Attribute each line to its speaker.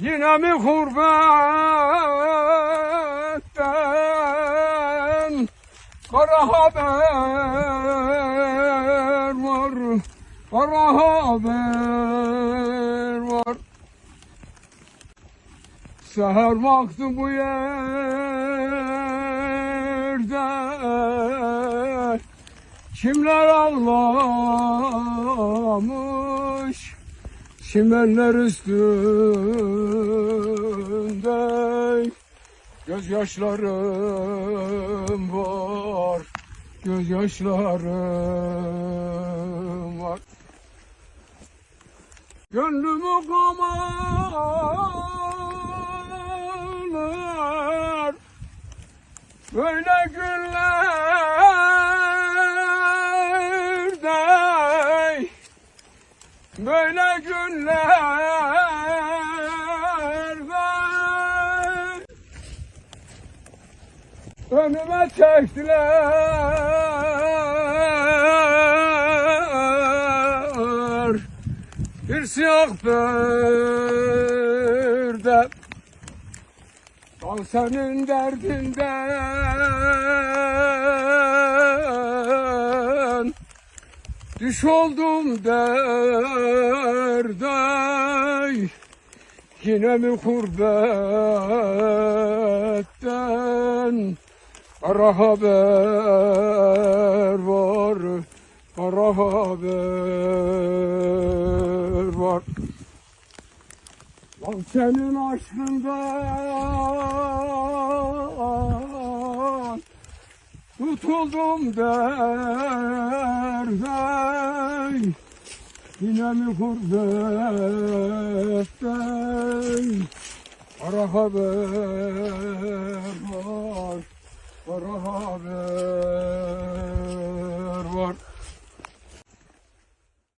Speaker 1: Yine mi hurbetten Kara haber var? Kara haber var. Seher vakti bu yerde. Kimler ağlamış Çimenler üstünde Gözyaşlarım var. Gözyaşlarım var. Gönlümü kamarlar Böyle günlerde Böyle günlerde Önüme çektiler. Bir siyah perde Al senin derdinden Düş oldum derde Yine mi kurbetten? Kara haber var Kara haber var. Lan senin aşkından Tutuldum derde Yine mi kurbetten Kara haber var Kara haber